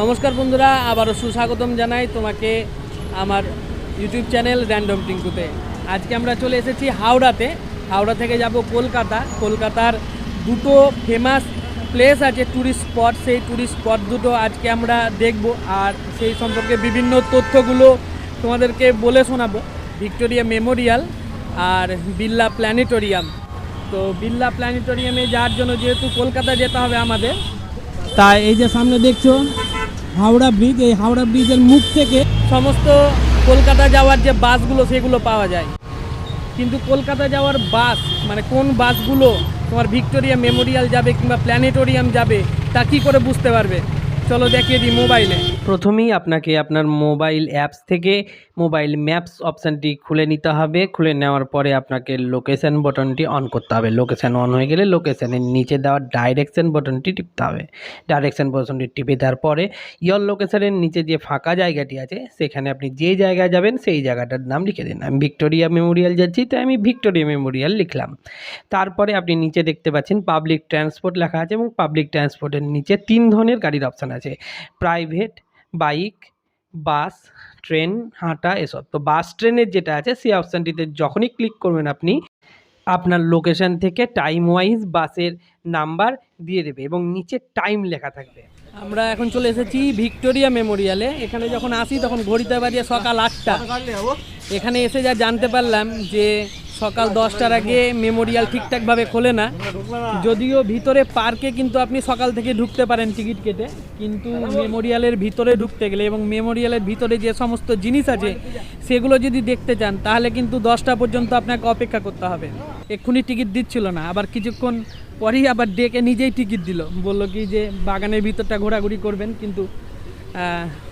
নমস্কার বন্ধুরা, আবারও সুস্বাগতম জানাই তোমাকে আমার ইউটিউব চ্যানেল র্যান্ডম টিঙ্কুতে আজকে আমরা চলে এসেছি হাওড়াতে। হাওড়া থেকে যাব কলকাতা। কলকাতার দুটো ফেমাস প্লেস আছে ট্যুরিস্ট স্পট সেই ট্যুরিস্ট স্পট দুটো আজকে আমরা দেখব আর সেই সম্পর্কে বিভিন্ন তথ্যগুলো তোমাদেরকে বলে শোনাবো। ভিক্টোরিয়া মেমোরিয়াল আর বিড়লা প্ল্যানেটোরিয়াম। তো বিড়লা প্ল্যানেটোরিয়ামে যাওয়ার জন্য যেহেতু কলকাতা যেতে হবে আমাদের, তাই এই যে সামনে দেখছ হাওড়া ব্রিজ এই হাওড়া ব্রিজের মুখ থেকে সমস্ত কলকাতা যাওয়ার যে বাসগুলো সেগুলো পাওয়া যায়। কিন্তু কলকাতা যাওয়ার বাস মানে কোন বাসগুলো তোমার ভিক্টোরিয়া মেমোরিয়াল যাবে কিংবা প্ল্যানেটোরিয়াম যাবে তা কি করে বুঝতে পারবে? চলো দেখিয়ে দিই মোবাইলে। প্রথমেই আপনাকে আপনার মোবাইল অ্যাপস থেকে মোবাইল ম্যাপস অপশানটি খুলে নিতে হবে। খুলে নেওয়ার পরে আপনাকে লোকেশন বটনটি অন করতে হবে। লোকেশন অন হয়ে গেলে লোকেশনের নিচে দেওয়া ডাইরেকশন বটনটি টিপতে হবে। ডাইরেকশন বটনটি টিপে দেওয়ার পরে ইয়র লোকেশনের নিচে যে ফাঁকা জায়গাটি আছে, সেখানে আপনি যে জায়গায় যাবেন, সেই জায়গাটার নাম লিখে দিন। আমি ভিক্টোরিয়া মেমোরিয়াল যাচ্ছি, তাই আমি ভিক্টোরিয়া মেমোরিয়াল লিখলাম। তারপরে আপনি নিচে দেখতে পাচ্ছেন পাবলিক ট্রান্সপোর্ট লেখা আছে এবং পাবলিক ট্রান্সপোর্টের নিচে তিন ধরনের গাড়ির অপশান আছে। প্রাইভেট বাইক বাস ট্রেন হাঁটা এসব। তো বাস ট্রেনের যেটা আছে সেই অপশানটিতে যখনই ক্লিক করবেন আপনি আপনার লোকেশান থেকে টাইম ওয়াইজ বাসের নাম্বার দিয়ে দেবে এবং নিচে টাইম লেখা থাকবে। আমরা এখন চলে এসেছি ভিক্টোরিয়া মেমোরিয়ালে। এখানে যখন আসি তখন ঘড়িতে বাজে সকাল আটটা এখানে এসে যা জানতে পারলাম যে সকাল দশটার আগে মেমোরিয়াল ঠিকঠাকভাবে খোলে না। যদিও ভিতরে পার্কে কিন্তু আপনি সকাল থেকে ঢুকতে পারেন টিকিট কেটে, কিন্তু মেমোরিয়ালের ভিতরে ঢুকতে গেলে এবং মেমোরিয়ালের ভিতরে যে সমস্ত জিনিস আছে, সেগুলো যদি দেখতে চান, তাহলে কিন্তু দশটা পর্যন্ত আপনাকে অপেক্ষা করতে হবে। এক্ষুনি টিকিট দিচ্ছিল না, আবার কিছুক্ষণ পরেই আবার ডেকে নিজেই টিকিট দিল। বলল কি যে, বাগানের ভিতরটা ঘোরাঘুরি করবেন, কিন্তু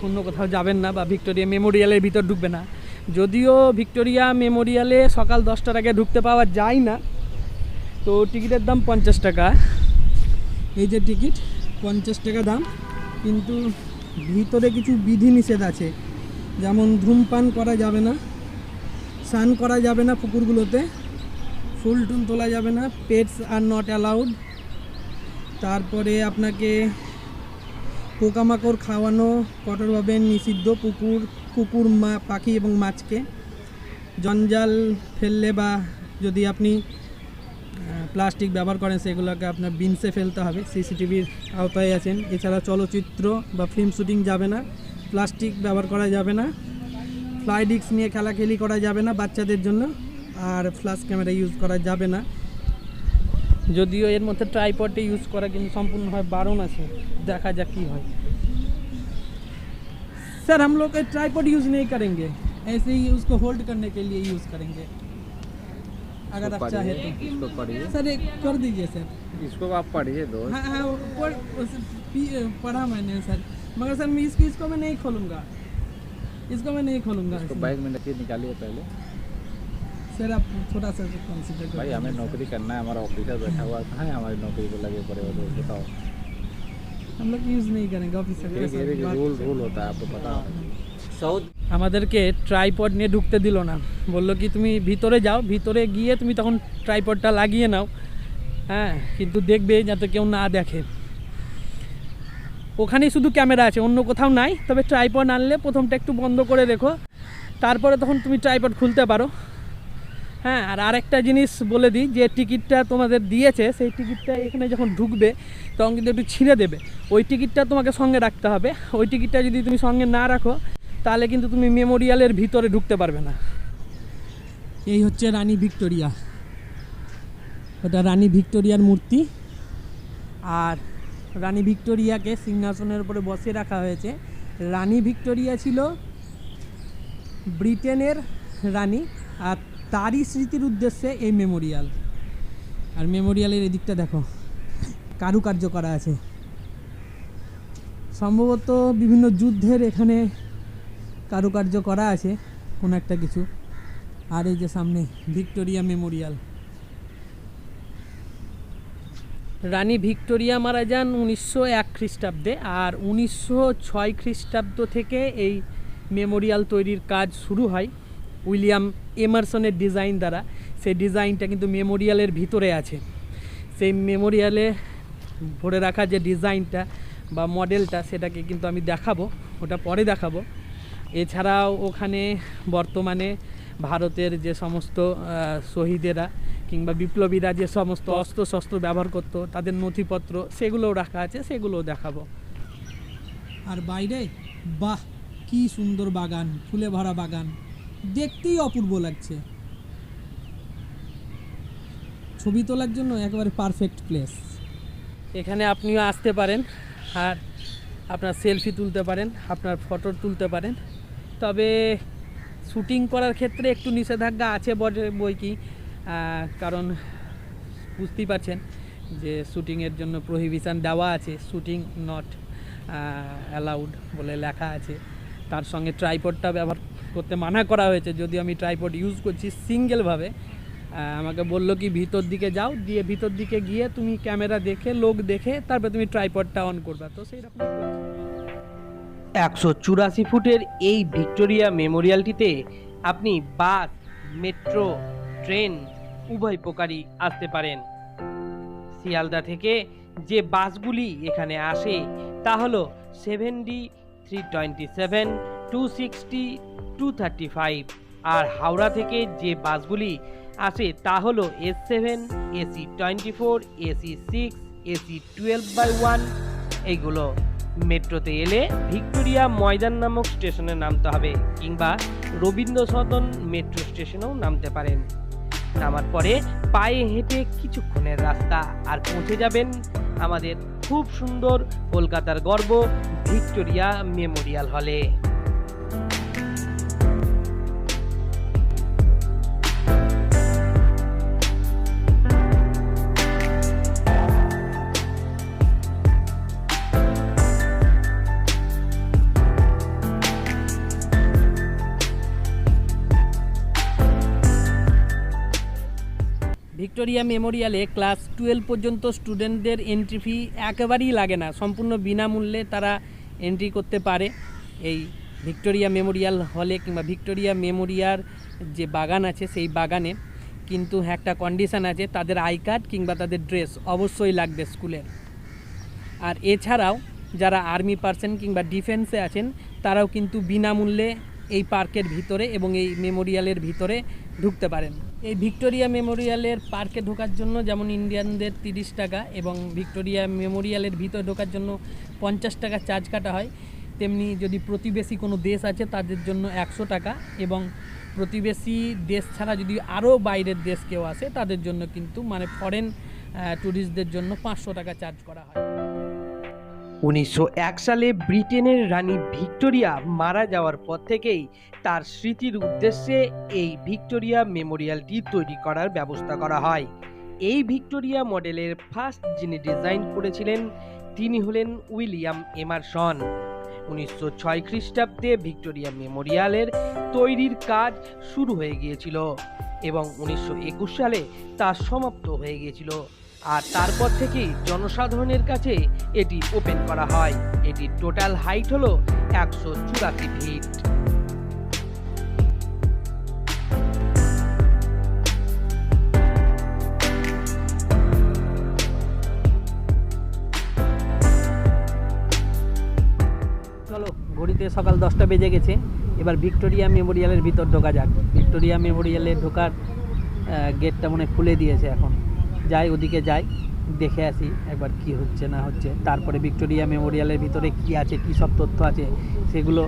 অন্য কোথাও যাবেন না বা ভিক্টোরিয়া মেমোরিয়ালের ভিতর ঢুকবে না। যদিও ভিক্টোরিয়া মেমোরিয়ালে সকাল দশটার আগে ঢুকতে পাওয়া যায় না, তো টিকিটের দাম পঞ্চাশ টাকা। এই যে টিকিট, পঞ্চাশ টাকা দাম। কিন্তু ভিতরে কিছু বিধিনিষেধ আছে। যেমন ধূমপান করা যাবে না, স্নান করা যাবে না পুকুরগুলোতে, ফুল টুল তোলা যাবে না, পেটস আর নট অ্যালাউড। তারপরে আপনাকে পোকামাকড় খাওয়ানো, কঠোরভাবে নিষিদ্ধ পুকুর কুকুর, মা, পাখি এবং মাছকে জঞ্জাল ফেললে বা যদি আপনি প্লাস্টিক ব্যবহার করেন, সেগুলোকে আপনার বিনসে ফেলতে হবে। সিসিটিভির আওতায় আছেন। এছাড়া চলচ্চিত্র বা ফিল্ম শুটিং যাবে না, প্লাস্টিক ব্যবহার করা যাবে না ফ্লাই ডিস্ক নিয়ে খেলাখেলি করা যাবে না বাচ্চাদের জন্য, আর ফ্ল্যাশ ক্যামেরা ইউজ করা যাবে না। যদিও এর মধ্যে ট্রাইপডে ইউজ করা কিন্তু সম্পূর্ণভাবে বারণ আছে। দেখা যাক কী হয়। सर हम लोग ट्राईपॉड यूज़ नहीं करेंगे। ऐसे ही उसको होल्ड करने के लिए यूज़ करेंगे। अगर आप चाहे तो। इसको पढ़िए। सर एक कर दीजिए सर इसको आप पढ़िए दो हाँ हाँ पढ़- पढ़ा मैंने सर मगर सर मैं इसको इसको मैं नहीं खोलूँगा। इसको मैं नहीं खोलूँगा इसको बैग में रखिए निकालिए पहले। सर आप थोड़ा सा कंसिडर भाई हमें नौकरी करना है हमारा ऑफिसर बैठा हुआ कहाँ है हमारी नौकरी को लगे पड़े हो बताओ। हम लोग यूज़ नहीं करेंगे ऑफिसर के ठीक है साथ देखिए बात रूल करें। रूल होता है आपको पता है আমাদেরকে ট্রাইপড নিয়ে ঢুকতে দিল না বললো কি তুমি ভিতরে যাও ভিতরে গিয়ে তুমি তখন ট্রাইপডটা লাগিয়ে নাও হ্যাঁ কিন্তু দেখবে যাতে কেউ না দেখে ওখানেই শুধু ক্যামেরা আছে অন্য কোথাও নাই তবে ট্রাইপড আনলে প্রথমটা একটু বন্ধ করে রেখো তারপরে তখন তুমি ট্রাইপড খুলতে পারো হ্যাঁ আর আরেকটা জিনিস বলে দিই, যে টিকিটটা তোমাদের দিয়েছে, সেই টিকিটটা এখানে যখন ঢুকবে, তখন কিন্তু একটু ছিঁড়ে দেবে। ওই টিকিটটা তোমাকে সঙ্গে রাখতে হবে। ওই টিকিটটা যদি তুমি সঙ্গে না রাখো, তাহলে কিন্তু তুমি মেমোরিয়ালের ভিতরে ঢুকতে পারবে না। এই হচ্ছে রানী ভিক্টোরিয়া। ওটা রানী ভিক্টোরিয়ার মূর্তি। আর রানী ভিক্টোরিয়াকে সিংহাসনের উপরে বসিয়ে রাখা হয়েছে। রানী ভিক্টোরিয়া ছিল ব্রিটেনের রানী, আর তারই স্মৃতির উদ্দেশ্যে এই মেমোরিয়াল আর মেমোরিয়ালের এদিকটা দেখো, কারুকার্য করা আছে। সম্ভবত বিভিন্ন যুদ্ধের এখানে কারুকার্য করা আছে, কোনো একটা কিছু। আর এই যে সামনে, ভিক্টোরিয়া মেমোরিয়াল রানী ভিক্টোরিয়া মারা যান উনিশশো এক খ্রিস্টাব্দে, আর উনিশশো ছয় খ্রিস্টাব্দ থেকে এই মেমোরিয়াল তৈরির কাজ শুরু হয় উইলিয়াম এমারসনের ডিজাইন দ্বারা, সেই ডিজাইনটা কিন্তু মেমোরিয়ালের ভিতরে আছে। সেই মেমোরিয়ালে ভরে রাখা যে ডিজাইনটা বা মডেলটা সেটাকে কিন্তু আমি দেখাবো, ওটা পরে দেখাবো। এছাড়াও ওখানে বর্তমানে ভারতের যে সমস্ত শহীদেরা কিংবা বিপ্লবীরা যে সমস্ত অস্ত্র শস্ত্র ব্যবহার করতো, তাদের নথিপত্র, সেগুলোও রাখা আছে, সেগুলোও দেখাবো। আর বাইরে, বাহ, কি সুন্দর বাগান, ফুলে ভরা বাগান। দেখতেই অপূর্ব লাগছে। ছবি তোলার জন্য একেবারে পারফেক্ট প্লেস এখানে আপনিও আসতে পারেন আর আপনার সেলফি তুলতে পারেন, আপনার ফটো তুলতে পারেন। তবে শুটিং করার ক্ষেত্রে একটু নিষেধাজ্ঞা আছে বই কি? কারণ বুঝতেই পারছেন যে শুটিংয়ের জন্য প্রহিবিশন দেওয়া আছে শুটিং নট অ্যালাউড বলে লেখা আছে। তার সঙ্গে ট্রাইপডটা ব্যবহার করতে মানা করা হয়েছে, যদি আমি ট্রাইপড ইউজ করছি সিঙ্গেলভাবে আমাকে বলল কি, ভিতর দিকে যাও, দিয়ে ভিতর দিকে গিয়ে তুমি ক্যামেরা দেখে, লোক দেখে, তারপর তুমি ট্রাইপডটা অন করবে। তো সেই রকম একশো চুরাশি ফুটের এই ভিক্টোরিয়া মেমোরিয়ালটিতে আপনি বাস, মেট্রো, ট্রেন উভয় প্রকারই আসতে পারেন। শিয়ালদা থেকে যে বাসগুলি এখানে আসে, তা হলো seven D, three twenty seven two sixty two thirty five আর হাওড়া থেকে যে বাসগুলি আসে তা হলো S seven AC twenty four AC six AC twelve by one এইগুলো মেট্রোতে এলে ভিক্টোরিয়া ময়দান নামক স্টেশনে নামতে হবে কিংবা রবীন্দ্র সদন মেট্রো স্টেশনেও নামতে পারেন। নামার পরে পায়ে হেঁটে কিছুক্ষণের রাস্তা আর পৌঁছে যাবেন আমাদের খুব সুন্দর কলকাতার গর্ব ভিক্টোরিয়া মেমোরিয়াল হলে। ভিক্টোরিয়া মেমোরিয়ালে ক্লাস টুয়েলভ পর্যন্ত স্টুডেন্টদের এন্ট্রি ফি একেবারেই লাগে না। সম্পূর্ণ বিনামূল্যে তারা এন্ট্রি করতে পারে। এই ভিক্টোরিয়া মেমোরিয়াল হলে কিংবা ভিক্টোরিয়া মেমোরিয়ার যে বাগান আছে, সেই বাগানে কিন্তু একটা কন্ডিশন আছে, তাদের আই কার্ড কিংবা তাদের ড্রেস অবশ্যই লাগবে স্কুলের আর এছাড়াও যারা আর্মি পার্সন কিংবা ডিফেন্সে আছেন, তারাও কিন্তু বিনামূল্যে এই পার্কের ভিতরে এবং এই মেমোরিয়ালের ভিতরে ঢুকতে পারেন। এই ভিক্টোরিয়া মেমোরিয়ালের পার্কে ঢোকার জন্য যেমন ইন্ডিয়ানদের তিরিশ টাকা এবং ভিক্টোরিয়া মেমোরিয়ালের ভিতরে ঢোকার জন্য পঞ্চাশ টাকা চার্জ কাটা হয়, তেমনি যদি প্রতিবেশী কোনো দেশ আছে তাদের জন্য একশো টাকা এবং প্রতিবেশী দেশ ছাড়া যদি আরও বাইরের দেশ কেউ আসে তাদের জন্য কিন্তু মানে ফরেন ট্যুরিস্টদের জন্য পাঁচশো টাকা চার্জ করা হয়। উনিশশো এক সালে ব্রিটেনের রানী ভিক্টোরিয়া মারা যাওয়ার পর থেকেই তার স্মৃতির উদ্দেশ্যে এই ভিক্টোরিয়া মেমোরিয়ালটি তৈরি করার ব্যবস্থা করা হয়। এই ভিক্টোরিয়া মডেলের ফার্স্ট যিনি ডিজাইন করেছিলেন, তিনি হলেন উইলিয়াম এমারসন। উনিশশো ছয় খ্রিস্টাব্দে ভিক্টোরিয়া মেমোরিয়ালের তৈরির কাজ শুরু হয়ে গিয়েছিল এবং উনিশশো একুশ সালে তা সমাপ্ত হয়ে গিয়েছিল। আর তারপর থেকে জনসাধারণের কাছে এটি ওপেন করা হয়। এটির টোটাল হাইট হলো একশো চুরাশি ফিট চলো, ঘড়িতে সকাল দশটা বেজে গেছে। এবার ভিক্টোরিয়া মেমোরিয়ালের ভিতর ঢোকা যাক। ভিক্টোরিয়া মেমোরিয়ালে ঢোকার গেটটা মনে খুলে দিয়েছে এখন। যাই, ওদিকে যাই, দেখে আসি একবার কি হচ্ছে, না হচ্ছে। তারপরে ভিক্টোরিয়া মেমোরিয়ালের ভিতরে কি আছে, কি সব তথ্য আছে, সেগুলো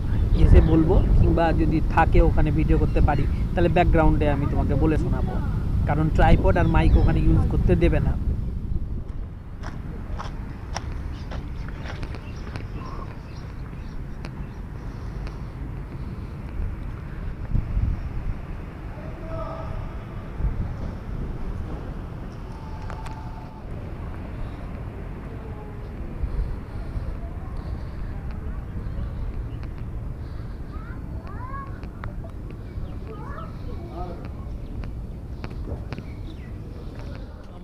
এসে বলব, কিংবা যদি থাকে ওখানে ভিডিও করতে পারি, তাহলে ব্যাকগ্রাউন্ডে আমি তোমাকে বলে শোনাবো। কারণ ট্রাইপড আর মাইক ওখানে ইউজ করতে দেবে না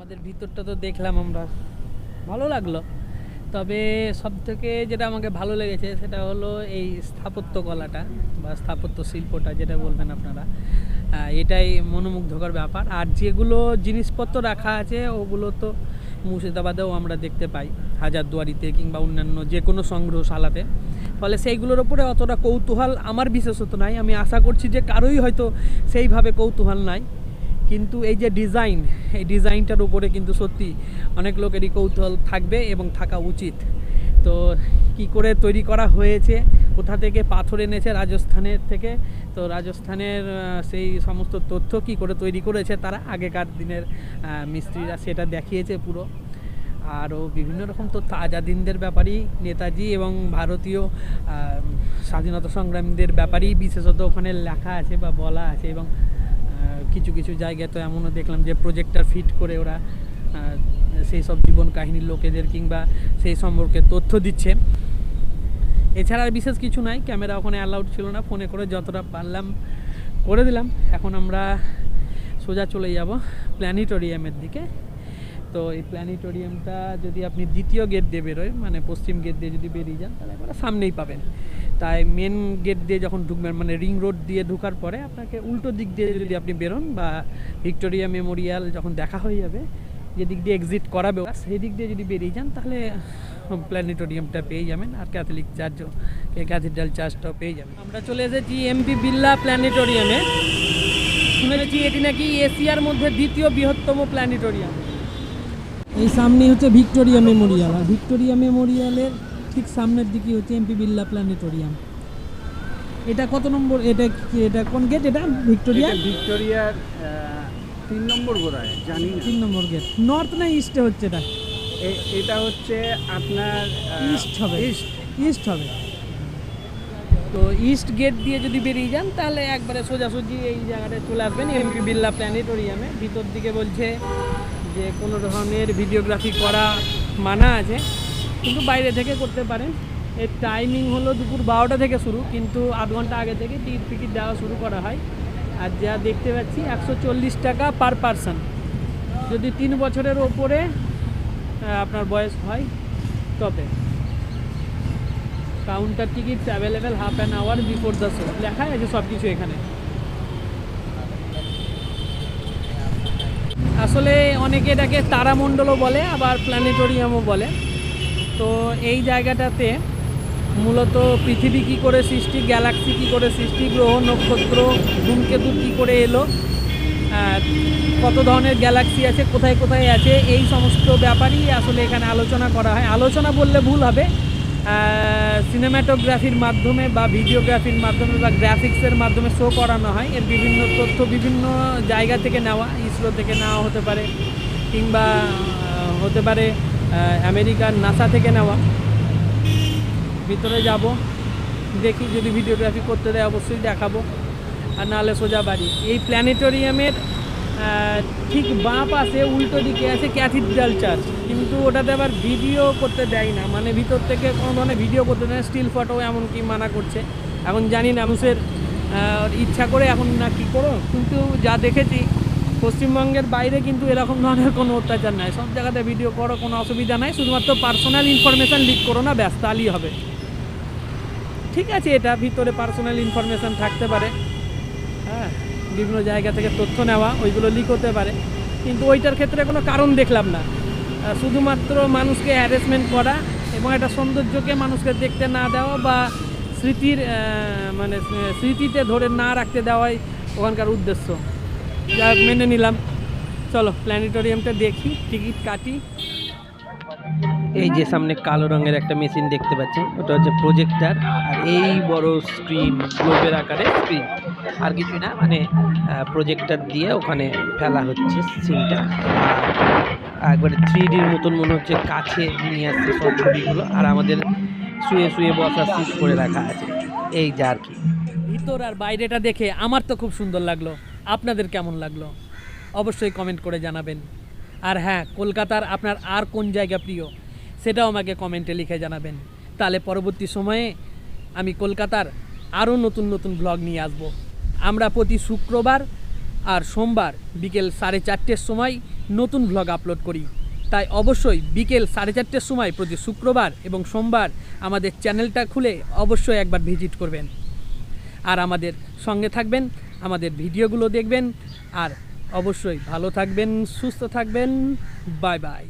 আমাদের ভিতরটা তো দেখলাম আমরা। ভালো লাগল। তবে সব থেকে যেটা আমাকে ভালো লেগেছে সেটা হলো এই স্থাপত্য কলাটা বা স্থাপত্য শিল্পটা, যেটা বলবেন আপনারা। এটাই মনোমুগ্ধকর ব্যাপার। আর যেগুলো জিনিসপত্র রাখা আছে, ওগুলো তো মুর্শিদাবাদেও আমরা দেখতে পাই। হাজারদুয়ারিতে কিংবা অন্যান্য যে কোনো সংগ্রহশালাতে। ফলে সেইগুলোর ওপরে অতটা কৌতূহল আমার বিশেষত নাই। আমি আশা করছি যে কারোই হয়তো সেইভাবে কৌতূহল নাই। কিন্তু এই যে ডিজাইন এই ডিজাইনটার উপরে কিন্তু সত্যি অনেক লোকেরই কৌতূহল থাকবে এবং থাকা উচিত। তো কি করে তৈরি করা হয়েছে, কোথা থেকে পাথর এনেছে রাজস্থানের থেকে, তো রাজস্থানের সেই সমস্ত তথ্য কি করে তৈরি করেছে তারা আগেকার দিনের মিস্ত্রিরা সেটা দেখিয়েছে পুরো। আরও বিভিন্ন রকম তথ্য, আজাদিনদের ব্যাপারেই, নেতাজি এবং ভারতীয় স্বাধীনতা সংগ্রামীদের ব্যাপারেই বিশেষত ওখানে লেখা আছে বা বলা আছে এবং কিছু কিছু জায়গায় তো এমনও দেখলাম যে প্রজেক্টর ফিট করে ওরা সেই সব জীবন কাহিনীর লোকেদের কিংবা সেই সম্পর্কে তথ্য দিচ্ছে। এছাড়া আর বিশেষ কিছু নাই, ক্যামেরা ওখানে অ্যালাউড ছিল না, ফোনে করে যতটা পারলাম করে দিলাম। এখন আমরা সোজা চলে যাব প্ল্যানেটোরিয়ামের দিকে। তো এই প্ল্যানেটোরিয়ামটা যদি আপনি দ্বিতীয় গেট দিয়ে বেরোয় মানে পশ্চিম গেট দিয়ে যদি বেরিয়ে যান, তাহলে একবারে সামনেই পাবেন। তাই মেন গেট দিয়ে যখন ঢুকবেন মানে রিং রোড দিয়ে ঢুকার পরে আপনাকে উল্টো দিক দিয়ে যদি আপনি বেরোন বা ভিক্টোরিয়া মেমোরিয়াল যখন দেখা হয়ে যাবে, যে দিক দিয়ে এক্সিট করাবে সেই দিক দিয়ে যদি বেরিয়ে যান, তাহলে প্ল্যানেটোরিয়ামটা পেয়ে যাবেন আর ক্যাথলিক চার্চও ক্যাথিড্রাল চার্চটাও পেয়ে যাবেন। আমরা চলে এসেছি এমপি বিল্লা প্ল্যানেটোরিয়ামে শুনেছি এটি নাকি এশিয়ার মধ্যে দ্বিতীয় বৃহত্তম প্ল্যানেটোরিয়াম এই সামনেই হচ্ছে ভিক্টোরিয়া মেমোরিয়াল আর ভিক্টোরিয়া মেমোরিয়ালের ঠিক সামনের দিকে হচ্ছে এমপি বিল্লা প্ল্যানেটোরিয়াম এটা কত নম্বর? এটা এটা কোন গেট এটা ভিক্টোরিয়া ভিক্টোরিয়ার তিন নম্বর বোধহয় জানি না। তিন নম্বর গেট নর্থ না ইস্টে হচ্ছে এটা? এটা হচ্ছে আপনার ইস্ট হবে। ইস্ট ইস্ট হবে। তো ইস্ট গেট দিয়ে যদি বেরিয়ে যান তাহলে একবারে সোজাসুজি এই জায়গাটায় চলে আসবেন এমপি বিল্লা প্ল্যানেটোরিয়ামে ভিতর দিকে বলছে যে কোনো ধরনের ভিডিওগ্রাফি করা মানা আছে। কিন্তু বাইরে থেকে করতে পারেন এর টাইমিং হলো দুপুর বারোটা থেকে শুরু, কিন্তু আধ ঘণ্টা আগে থেকে টিকিট ফিকিট দেওয়া শুরু করা হয়। আর যা দেখতে পাচ্ছি, একশো চল্লিশ টাকা পার পারসন যদি তিন বছরের ওপরে আপনার বয়স হয়, তবে। Counter ticket available half an hour before the show লেখাই আছে সব কিছু এখানে। আসলে অনেকে এটাকে তারামণ্ডলও বলে, আবার প্ল্যানেটোরিয়ামও বলে। তো এই জায়গাটাতে মূলত পৃথিবী কী করে সৃষ্টি, গ্যালাক্সি কী করে সৃষ্টি, গ্রহ, নক্ষত্র, ধূমকেতু কী করে এলো কত ধরনের গ্যালাক্সি আছে, কোথায় কোথায় আছে, এই সমস্ত ব্যাপারই আসলে এখানে আলোচনা করা হয়। আলোচনা বললে ভুল হবে। সিনেমাটোগ্রাফির মাধ্যমে বা ভিডিওগ্রাফির মাধ্যমে বা গ্রাফিক্সের মাধ্যমে শো করানো হয়। এর বিভিন্ন তথ্য বিভিন্ন জায়গা থেকে নেওয়া, ইসরো থেকে নেওয়া হতে পারে কিংবা হতে পারে আমেরিকার নাসা থেকে নেওয়া। ভিতরে যাব, দেখি যদি ভিডিওগ্রাফি করতে দেয় অবশ্যই দেখাবো, আর নাহলে সোজা বাড়ি। এই প্ল্যানেটোরিয়ামের ঠিক বাঁ পাশে উল্টো দিকে আছে ক্যাথিড্রাল চার্চ। কিন্তু ওটাতে আবার ভিডিও করতে দেয় না। মানে ভিতর থেকে কোনো ধরনের ভিডিও করতে দেয় না, স্টিল ফটো এমনকি মানা করছে। এখন জানি না মানুষের ইচ্ছা করে এখন না কি করো। কিন্তু যা দেখেছি পশ্চিমবঙ্গের বাইরে কিন্তু এরকম ধরনের কোনো অত্যাচার নাই। সব জায়গাতে ভিডিও করো, কোনো অসুবিধা নাই। শুধুমাত্র পার্সোনাল ইনফরমেশান লিক করো না ব্যস্ত তাহলেই হবে। ঠিক আছে, এটা ভিতরে পার্সোনাল ইনফরমেশান থাকতে পারে। হ্যাঁ বিভিন্ন জায়গা থেকে তথ্য নেওয়া, ওইগুলো লিক হতে পারে। কিন্তু ওইটার ক্ষেত্রে কোনো কারণ দেখলাম না। শুধুমাত্র মানুষকে হ্যারাসমেন্ট করা এবং একটা সৌন্দর্যকে মানুষকে দেখতে না দেওয়া বা স্মৃতির মানে স্মৃতিতে ধরে না রাখতে দেওয়াই ওখানকার উদ্দেশ্য। যা মেনে নিলাম। চলো প্ল্যানেটোরিয়ামটা দেখি টিকিট কাটি। এই যে সামনে কালো রঙের একটা মেশিন দেখতে পাচ্ছেন ওটা হচ্ছে প্রজেক্টার আর এই বড় স্ক্রিন গ্লোবের আকারে স্ক্রিন আর কিছু না মানে প্রজেক্টার দিয়ে ওখানে ফেলা হচ্ছে সিনটা একবারে থ্রি ডির মতন মনে হচ্ছে কাছে নিয়ে আসছে সব ছবিগুলো আর আমাদের শুয়ে শুয়ে বসার সিট করে রাখা আছে। এই যা আর কি। ভিতর আর বাইরেটা দেখে আমার তো খুব সুন্দর লাগল। আপনাদের কেমন লাগল? অবশ্যই কমেন্ট করে জানাবেন। আর হ্যাঁ কলকাতার আপনার আর কোন জায়গা প্রিয়, সেটাও আমাকে কমেন্টে লিখে জানাবেন। তাহলে পরবর্তী সময়ে আমি কলকাতার আরও নতুন নতুন ব্লগ নিয়ে আসব। আমরা প্রতি শুক্রবার আর সোমবার বিকেল সাড়ে চারটের সময় নতুন ব্লগ আপলোড করি। তাই অবশ্যই বিকেল সাড়ে চারটের সময় প্রতি শুক্রবার এবং সোমবার আমাদের চ্যানেলটা খুলে অবশ্যই একবার ভিজিট করবেন। আর আমাদের সঙ্গে থাকবেন আমাদের ভিডিওগুলো দেখবেন। আর অবশ্যই ভালো থাকবেন সুস্থ থাকবেন। Bye bye.